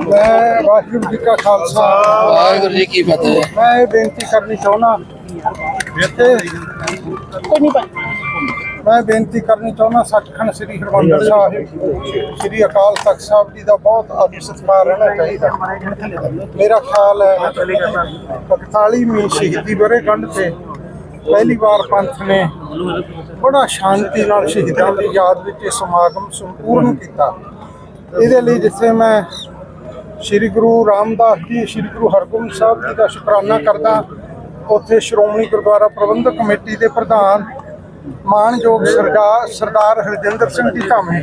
ਮੈਂ ਵਾਹਿਗੁਰੂ ਜੀ ਕਾ ਖਾਲਸਾ। ਵਾਹਿਗੁਰੂ ਜੀ ਕੀ ਫਤਿਹ। ਮੈਂ ਇਹ ਬੇਨਤੀ ਕਰਨੀ ਚਾਹੁੰਦਾ ਮੈਂ ਬੇਨਤੀ ਕਰਨੀ ਚਾਹੁੰਦਾ ਸੱਚਖੰਡ ਸ੍ਰੀ ਹਰਿਮੰਦਰ ਸਾਹਿਬ ਸ੍ਰੀ ਅਕਾਲ ਤਖਤ ਸਾਹਿਬ ਜੀ ਦਾ ਬਹੁਤ ਆਦਰ ਸਤਿਕਾਰ ਰਹਿਣਾ ਚਾਹੀਦਾ। ਮੇਰਾ ਖਿਆਲ ਹੈ 41ਵੀਂ ਸ਼ਹੀਦੀ ਵਰ੍ਹੇਗੰਢ ਤੇ ਪਹਿਲੀ ਵਾਰ ਪੰਥ ਨੇ ਬੜਾ ਸ਼ਾਂਤੀ ਨਾਲ ਸ਼ਹੀਦਾਂ ਦੀ ਯਾਦ ਵਿੱਚ ਇਹ ਸਮਾਗਮ ਸੰਪੂਰਨ ਕੀਤਾ। ਇਹਦੇ ਲਈ ਜਿੱਥੇ ਮੈਂ ਸ੍ਰੀ ਗੁਰੂ ਰਾਮਦਾਸ ਜੀ, ਸ੍ਰੀ ਗੁਰੂ ਹਰਗੋਬਿੰਦ ਸਾਹਿਬ ਜੀ ਦਾ ਸ਼ੁਕਰਾਨਾ ਕਰਦਾ ਉੱਥੇ ਸ਼੍ਰੋਮਣੀ ਗੁਰਦੁਆਰਾ ਪ੍ਰਬੰਧਕ ਕਮੇਟੀ ਦੇ ਪ੍ਰਧਾਨ ਮਾਨਯੋਗ ਸਰਦਾਰ ਸਰਦਾਰ ਹਰਜਿੰਦਰ ਸਿੰਘ ਜੀ ਧਾਮੇ।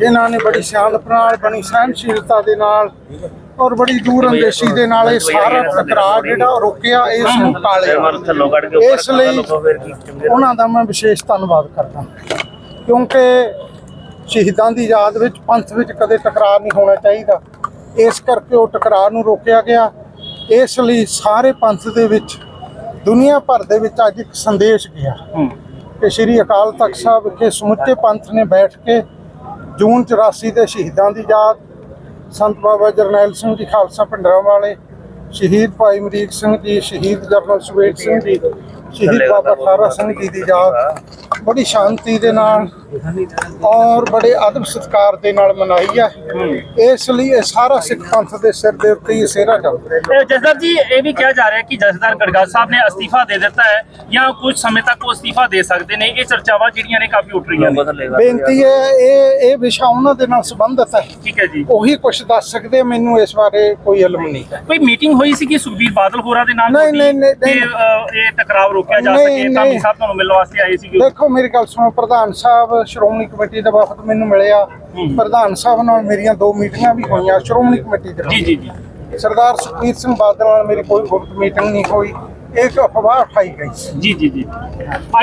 ਇਹਨਾਂ ਨੇ ਬੜੀ ਸਿਆਣਪ ਨਾਲ, ਬੜੀ ਸਹਿਨਸ਼ੀਲਤਾ ਦੇ ਨਾਲ ਔਰ ਬੜੀ ਦੂਰ ਅੰਦੇਸ਼ੀ ਦੇ ਨਾਲ ਇਹ ਸਾਰਾ ਟਕਰਾਅ ਜਿਹੜਾ ਰੋਕਿਆ ਇਸ ਨੂੰ ਟਾਲਿਆ। ਇਸ ਲਈ ਉਹਨਾਂ ਦਾ ਮੈਂ ਵਿਸ਼ੇਸ਼ ਧੰਨਵਾਦ ਕਰਦਾ ਕਿਉਂਕਿ ਸ਼ਹੀਦਾਂ ਦੀ ਯਾਦ ਵਿੱਚ, ਪੰਥ ਵਿੱਚ ਕਦੇ ਟਕਰਾਅ ਨਹੀਂ ਹੋਣਾ ਚਾਹੀਦਾ। ਇਸ ਕਰਕੇ ਉਹ ਟਕਰਾਅ ਨੂੰ ਰੋਕਿਆ ਗਿਆ। ਇਸ ਲਈ ਸਾਰੇ ਪੰਥ ਦੇ ਵਿੱਚ ਦੁਨੀਆ ਭਰ ਦੇ ਵਿੱਚ ਅੱਜ ਇੱਕ ਸੰਦੇਸ਼ ਗਿਆ। ਕਿ ਸ੍ਰੀ ਅਕਾਲ ਤਖਤ ਸਾਹਿਬ ਵਿਖੇ ਸਮੁੱਚੇ ਪੰਥ ਨੇ ਬੈਠ ਕੇ ਜੂਨ 84 ਦੇ ਸ਼ਹੀਦਾਂ ਦੀ ਯਾਦ ਸੰਤ ਬਾਬਾ ਜਰਨੈਲ ਸਿੰਘ ਜੀ ਖਾਲਸਾ ਭਿੰਡਰਾਂ ਵਾਲੇ ਸ਼ਹੀਦ ਭਾਈ ਅਮਰੀਕ ਸਿੰਘ ਜੀ ਸ਼ਹੀਦ ਜਰਨਲ ਸੁਵੇਟ ਸਿੰਘ ਜੀ ਸ਼ਹੀਦ ਬਾਬਾ ਠਾਰਾ ਸਿੰਘ ਜੀ ਦੀ ਯਾਦ ਬੜੀ ਸ਼ਾਂਤੀ ਦੇ ਨਾਲ ਔਰ ਬੜੇ ਅਦਬ ਸਤਿਕਾਰ ਦੇ ਨਾਲ ਮਨਾਈ ਹੈ। ਇਸ ਲਈ ਇਹ ਸਾਰਾ ਸਿੱਖ ਪੰਥ ਦੇ ਸਿਰ ਦੇ ਉੱਤੇ ਹੀ ਸਿਹਰਾ ਚੱਲਦਾ ਇਹ ਜਸਦਰ ਜੀ ਇਹ ਵੀ ਕਿਹਾ ਜਾ ਰਿਹਾ ਹੈ ਕਿ ਜਸਦਾਰ ਗੜਗਾ ਸਾਹਿਬ ਨੇ ਅਸਤੀਫਾ ਦੇ ਦਿੱਤਾ ਹੈ ਜਾਂ ਕੁਝ ਸਮੇਂ ਤੱਕ ਉਹ ਅਸਤੀਫਾ ਦੇ ਸਕਦੇ ਨੇ। ਇਹ ਚਰਚਾਵਾਂ ਜਿਹੜੀਆਂ ਨੇ ਕਾਫੀ ਉੱਠ ਰਹੀਆਂ ਨੇ। ਬੇਨਤੀ ਹੈ ਇਹ ਇਹ ਵਿਸ਼ਾ ਉਹਨਾਂ ਦੇ ਨਾਲ ਸੰਬੰਧਿਤ ਹੈ। ਠੀਕ ਹੈ ਜੀ। ਉਹੀ ਕੁਝ ਦੱਸ ਸਕਦੇ ਆ, ਮੈਨੂੰ ਇਸ ਬਾਰੇ ਕੋਈ ਇਲਮ ਨਹੀਂ ਹੈ। ਕੋਈ ਮੀਟਿੰਗ ਹੋਈ ਸੀ ਕਿ ਸੁਖਬੀਰ ਬਾਦਲ ਹੋਰਾਂ ਦੇ ਨਾਲ ਨਹੀਂ, ਨਹੀਂ, ਇਹ ਟਕਰਾਵ ਰੋਕਿਆ ਜਾ ਸਕੇ? ਨਹੀਂ। ਸਾਹਿਬ ਤੁਹਾਨੂੰ ਮਿਲਣ ਵਾਸਤੇ ਆਏ ਸੀਗੇ ਦੇਖੋ ਮੇਰੀ ਗੱਲ ਸੁਣੋ ਪ੍ਰਧਾਨ ਸਾਹਿਬ ਸ਼੍ਰੋਮਣੀ ਕਮੇਟੀ ਦਾ ਵਫਦ ਮੈਨੂੰ ਮਿਲਿਆ। ਪ੍ਰਧਾਨ ਸਾਹਿਬ ਨਾਲ ਮੇਰੀਆਂ ਦੋ ਮੀਟਿੰਗਾਂ ਵੀ ਹੋਈਆਂ ਸ਼੍ਰੋਮਣੀ ਕਮੇਟੀ ਦੇ। ਜੀ ਜੀ ਜੀ। ਸਰਦਾਰ ਸੁਖਬੀਰ ਸਿੰਘ ਬਾਦਲ ਨਾਲ ਮੇਰੀ ਕੋਈ ਗੁਪਤ ਮੀਟਿੰਗ ਨਹੀਂ ਹੋਈ। ਇੱਕ ਅਫਵਾਹ ਉਠਾਈ ਗਈ ਜੀ ਜੀ ਜੀ।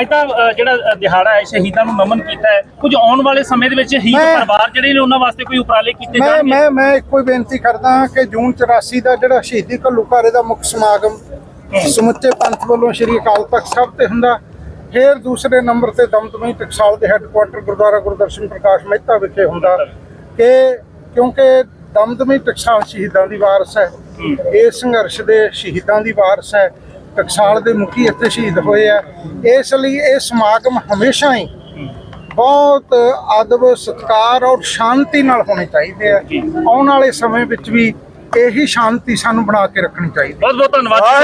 ਅੱਜ ਤਾਂ ਜਿਹੜਾ ਦਿਹਾੜਾ ਹੈ ਸ਼ਹੀਦਾਂ ਨੂੰ ਨਮਨ ਕੀਤਾ ਹੈ। ਕੁਝ ਆਉਣ ਵਾਲੇ ਸਮੇਂ ਦੇ ਵਿੱਚ ਸ਼ਹੀਦ ਪਰਿਵਾਰ ਜਿਹੜੇ ਨੇ ਉਹਨਾਂ ਵਾਸਤੇ ਕੋਈ ਉਪਰਾਲੇ ਕੀਤੇ ਜਾਣਗੇ? ਮੈਂ ਮੈਂ ਇੱਕੋ ਹੀ ਬੇਨਤੀ ਕਰਦਾ ਕਿ ਜੂਨ 84 ਦਾ ਜਿਹੜਾ ਸ਼ਹੀਦੀ ਘੱਲੂਘਾਰੇ ਦਾ ਮੁੱਖ ਸਮਾਗਮ ਸਮੁੱਚੇ ਪੰਥ ਵੱਲੋਂ ਸ਼੍ਰੀ ਅਕਾਲ ਤਖਤ ਸਾਹਿਬ ਤੇ ਹੁੰਦਾ ਫਿਰ ਦੂਸਰੇ ਨੰਬਰ ਤੇ ਦਮਦਮੀ ਟਕਸਾਲ ਦੇ ਹੈੱਡਕੁਆਟਰ ਗੁਰਦੁਆਰਾ ਗੁਰਦਰਸ਼ਨ ਪ੍ਰਕਾਸ਼ ਮਹਿਤਾ ਵਿਖੇ ਹੁੰਦਾ ਕਿ ਕਿਉਂਕਿ ਦਮਦਮੀ ਟਕਸਾਲ ਸ਼ਹੀਦਾਂ ਦੀ ਵਾਰਸ ਹੈ ਇਹ ਸੰਘਰਸ਼ ਦੇ ਸ਼ਹੀਦਾਂ ਦੀ ਵਾਰਸ ਹੈ ਟਕਸਾਲ ਦੇ ਮੁਖੀ ਇੱਥੇ ਸ਼ਹੀਦ ਹੋਏ ਆ। ਇਸ ਲਈ ਇਹ ਸਮਾਗਮ ਹਮੇਸ਼ਾ ਹੀ ਬਹੁਤ ਅਦਬ ਸਤਿਕਾਰ ਔਰ ਸ਼ਾਂਤੀ ਨਾਲ ਹੋਣੇ ਚਾਹੀਦੇ ਆ। ਆਉਣ ਵਾਲੇ ਸਮੇਂ ਵਿੱਚ ਵੀ ਇਹੀ ਸ਼ਾਂਤੀ ਸਾਨੂੰ ਬਣਾ ਕੇ ਰੱਖਣੀ ਚਾਹੀਦੀ ਹੈ। ਬਹੁਤ ਬਹੁਤ ਧੰਨਵਾਦ।